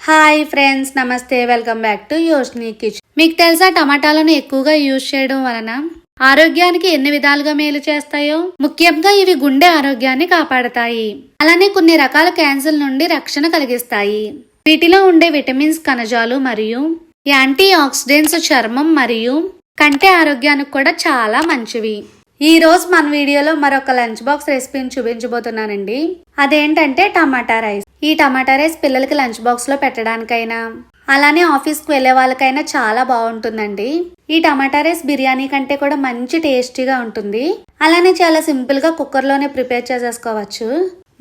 Hi friends నమస్తే welcome back to Yoshni kitchen మీకు తెలుసా టమాటాలను ఎక్కువగా యూజ్ చేయడం వలన ఆరోగ్యానికి ఎన్ని విధాలుగా మేలు చేస్తాయో? ముఖ్యంగా ఇవి గుండె ఆరోగ్యాన్ని కాపాడతాయి. అలానే కొన్ని రకాల క్యాన్సర్ నుండి రక్షణ కలిగిస్తాయి. వీటిలో ఉండే విటమిన్స్ కణజాలు మరియు యాంటీ ఆక్సిడెంట్స్ చర్మం మరియు కంటి ఆరోగ్యానికి కూడా చాలా మంచివి. ఈ రోజు మన వీడియోలో మరొక లంచ్ బాక్స్ రెసిపీని చూపించబోతున్నానండి. అదేంటంటే టమాటా రైస్. ఈ టమాటా రైస్ పిల్లలకి లంచ్ బాక్స్లో పెట్టడానికైనా అలానే ఆఫీస్కి వెళ్ళే వాళ్ళకైనా చాలా బాగుంటుందండి. ఈ టమాటా రైస్ బిర్యానీ కంటే కూడా మంచి టేస్టీగా ఉంటుంది. అలానే చాలా సింపుల్గా ప్రిపేర్ చేసేసుకోవచ్చు.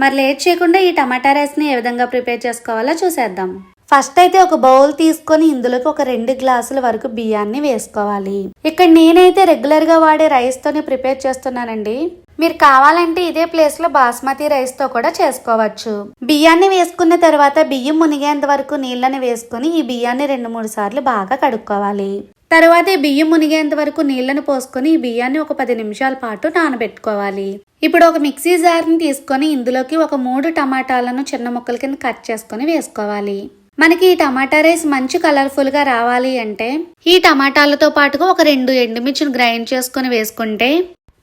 మరి లేట్ చేయకుండా ఈ టమాటా రైస్ని ఏ విధంగా ప్రిపేర్ చేసుకోవాలో చూసేద్దాం. ఫస్ట్ అయితే ఒక బౌల్ తీసుకొని ఇందులోకి ఒక రెండు గ్లాసుల వరకు బియ్యాన్ని వేసుకోవాలి. ఇక్కడ నేనైతే రెగ్యులర్గా వాడే రైస్తోనే ప్రిపేర్ చేస్తున్నానండి. మీరు కావాలంటే ఇదే ప్లేస్లో బాస్మతి రైస్తో కూడా చేసుకోవచ్చు. బియ్యాన్ని వేసుకున్న తర్వాత బియ్యం మునిగేంత వరకు నీళ్ళని వేసుకుని ఈ బియ్యాన్ని రెండు మూడు సార్లు బాగా కడుక్కోవాలి. తర్వాత ఈ బియ్యం మునిగేంత వరకు నీళ్ళను పోసుకొని ఈ బియ్యాన్ని ఒక పది నిమిషాల పాటు నానబెట్టుకోవాలి. ఇప్పుడు ఒక మిక్సీ జార్ని తీసుకొని ఇందులోకి ఒక మూడు టమాటాలను చిన్న ముక్కల కింద కట్ చేసుకొని వేసుకోవాలి. మనకి ఈ టమాటా రైస్ మంచి కలర్ఫుల్గా రావాలి అంటే ఈ టమాటాలతో పాటుగా ఒక రెండు ఎండుమిర్చిని గ్రైండ్ చేసుకుని వేసుకుంటే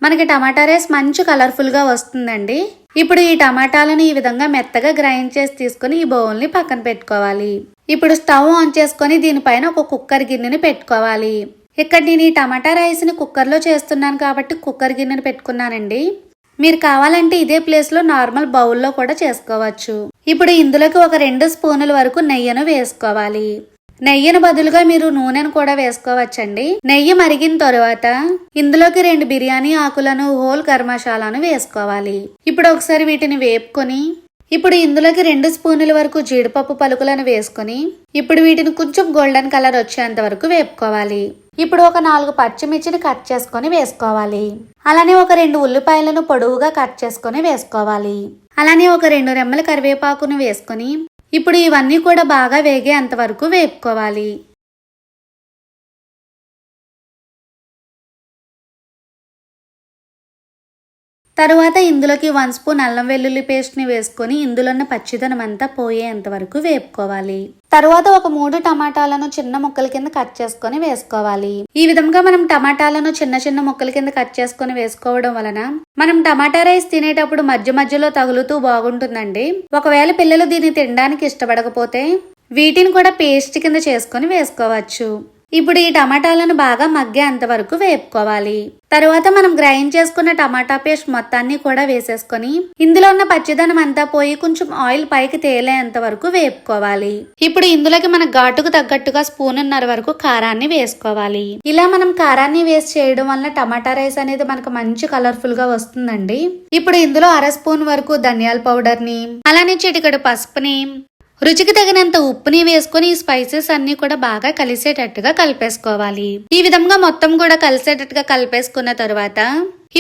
మనకి టమాటా రైస్ మంచి కలర్ఫుల్గా వస్తుందండి. ఇప్పుడు ఈ టమాటాలను ఈ విధంగా మెత్తగా గ్రైండ్ చేసి తీసుకుని ఈ బౌల్ని పక్కన పెట్టుకోవాలి. ఇప్పుడు స్టవ్ ఆన్ చేసుకొని దీనిపైన ఒక కుక్కర్ గిన్నెని పెట్టుకోవాలి. ఇక్కడ నేను ఈ టమాటా రైస్ని కుక్కర్లో చేస్తున్నాను కాబట్టి కుక్కర్ గిన్నెని పెట్టుకున్నానండి. మీరు కావాలంటే ఇదే ప్లేస్లో నార్మల్ బౌల్లో కూడా చేసుకోవచ్చు. ఇప్పుడు ఇందులోకి ఒక రెండు స్పూనుల వరకు నెయ్యిను వేసుకోవాలి. నెయ్యిని బదులుగా మీరు నూనెను కూడా వేసుకోవచ్చండి. నెయ్యి మరిగిన తరువాత ఇందులోకి రెండు బిర్యానీ ఆకులను హోల్ కర్మశాలను వేసుకోవాలి. ఇప్పుడు ఒకసారి వీటిని వేపుకొని ఇప్పుడు ఇందులోకి రెండు స్పూనుల వరకు జీడిపప్పు పలుకులను వేసుకొని ఇప్పుడు వీటిని కొంచెం గోల్డెన్ కలర్ వచ్చేంత వరకు వేపుకోవాలి. ఇప్పుడు ఒక నాలుగు పచ్చిమిర్చిని కట్ చేసుకొని వేసుకోవాలి. అలానే ఒక రెండు ఉల్లిపాయలను పొడవుగా కట్ చేసుకొని వేసుకోవాలి. అలానే ఒక రెండు రెమ్మల కరివేపాకును వేసుకొని ఇప్పుడు ఇవన్నీ కూడా బాగా వేగేంత వరకు వేపుకోవాలి. తరువాత ఇందులోకి వన్ స్పూన్ అల్లం వెల్లుల్లి పేస్ట్ని వేసుకొని ఇందులో ఉన్న పచ్చిదనం అంతా పోయేంత వరకు వేపుకోవాలి. తరువాత ఒక మూడు టమాటాలను చిన్న ముక్కల కింద కట్ చేసుకొని వేసుకోవాలి. ఈ విధంగా మనం టమాటాలను చిన్న చిన్న ముక్కల కింద కట్ చేసుకొని వేసుకోవడం వలన మనం టమాటా రైస్ తినేటప్పుడు మధ్య మధ్యలో తగులుతూ బాగుంటుందండి. ఒకవేళ పిల్లలు దీన్ని తినడానికి ఇష్టపడకపోతే వీటిని కూడా పేస్ట్ కింద చేసుకొని వేసుకోవచ్చు. ఇప్పుడు ఈ టమాటాలను బాగా మగ్గేంత వరకు వేపుకోవాలి. తరువాత మనం గ్రైండ్ చేసుకున్న టమాటా పేస్ట్ మొత్తాన్ని కూడా వేసేసుకొని ఇందులో ఉన్న పచ్చిదనం అంతా పోయి కొంచెం ఆయిల్ పైకి తేలేంత వరకు వేపుకోవాలి. ఇప్పుడు ఇందులోకి మన ఘాటుకు తగ్గట్టుగా స్పూన్ ఉన్నర వరకు కారాన్ని వేసుకోవాలి. ఇలా మనం కారాన్ని వేసి చేయడం వల్ల టమాటా రైస్ అనేది మనకు మంచి కలర్ఫుల్గా వస్తుందండి. ఇప్పుడు ఇందులో అర స్పూన్ వరకు ధనియాల పౌడర్ని అలానే చిటికడు పసుపుని రుచికి తగినంత ఉప్పుని వేసుకొని ఈ స్పైసెస్ అన్ని కూడా బాగా కలిసేటట్టుగా కలిపేసుకోవాలి. ఈ విధంగా మొత్తం కూడా కలిసేటట్టుగా కలిపేసుకున్న తర్వాత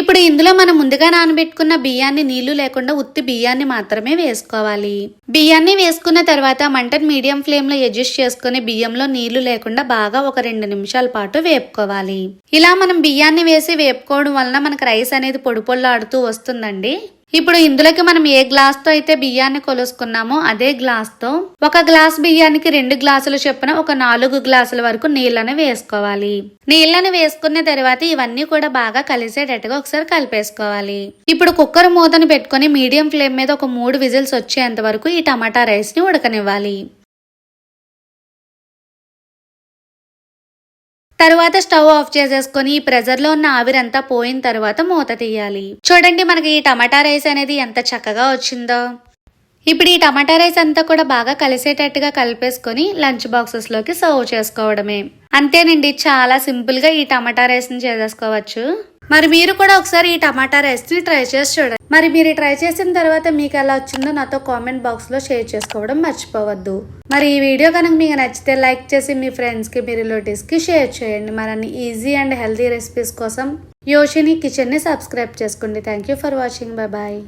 ఇప్పుడు ఇందులో మనం ముందుగా నానబెట్టుకున్న బియ్యాన్ని నీళ్ళు లేకుండా ఉత్తి బియ్యాన్ని మాత్రమే వేసుకోవాలి. బియ్యాన్ని వేసుకున్న తర్వాత మంటను మీడియం ఫ్లేమ్లో అడ్జస్ట్ చేసుకుని బియ్యంలో నీళ్ళు లేకుండా బాగా ఒక రెండు నిమిషాల పాటు వేపుకోవాలి. ఇలా మనం బియ్యాన్ని వేసి వేపుకోవడం వలన మనకు రైస్ అనేది పొడి పొల్లాడుతూ వస్తుందండి. ఇప్పుడు ఇందులోకి మనం ఏ గ్లాస్తో అయితే బియ్యాన్ని కొలుసుకున్నామో అదే గ్లాస్తో ఒక గ్లాస్ బియ్యానికి రెండు గ్లాసులు చొప్పున ఒక నాలుగు గ్లాసుల వరకు నీళ్ళని వేసుకోవాలి. నీళ్ళని వేసుకున్న తర్వాత ఇవన్నీ కూడా బాగా కలిసేటట్టుగా ఒకసారి కలిపేసుకోవాలి. ఇప్పుడు కుక్కర్ మూతను పెట్టుకుని మీడియం ఫ్లేమ్ మీద ఒక మూడు విజిల్స్ వచ్చేంత వరకు ఈ టమాటా రైస్ని ఉడకనివ్వాలి. తరువాత స్టవ్ ఆఫ్ చేసేసుకొని ఈ ప్రెజర్లో ఉన్న ఆవిరంతా పోయిన తర్వాత మూత తీయాలి. చూడండి మనకి ఈ టమాటా రైస్ అనేది ఎంత చక్కగా వచ్చిందో. ఇప్పుడు ఈ టమాటా రైస్ అంతా కూడా బాగా కలిసేటట్టుగా కలిపేసుకొని లంచ్ బాక్సెస్లోకి సర్వ్ చేసుకోవడమే. అంతేనండి చాలా సింపుల్గా ఈ టమాటా రైస్ని చేసేసుకోవచ్చు. మరి మీరు కూడా ఒకసారి ఈ టమాటా రైస్ని ట్రై చేసి చూడండి. మరి మీరు ట్రై చేసిన తర్వాత మీకు ఎలా వచ్చిందో నాతో కామెంట్ బాక్స్లో షేర్ చేసుకోవడం మర్చిపోవద్దు. మరి ఈ వీడియో కనుక మీకు నచ్చితే లైక్ చేసి మీ ఫ్రెండ్స్కి మీ రిలేటివ్స్కి షేర్ చేయండి. మరన్ని ఈజీ అండ్ హెల్తీ రెసిపీస్ కోసం యోషిని కిచెన్ని సబ్స్క్రైబ్ చేసుకోండి. Thank you for watching. Bye bye.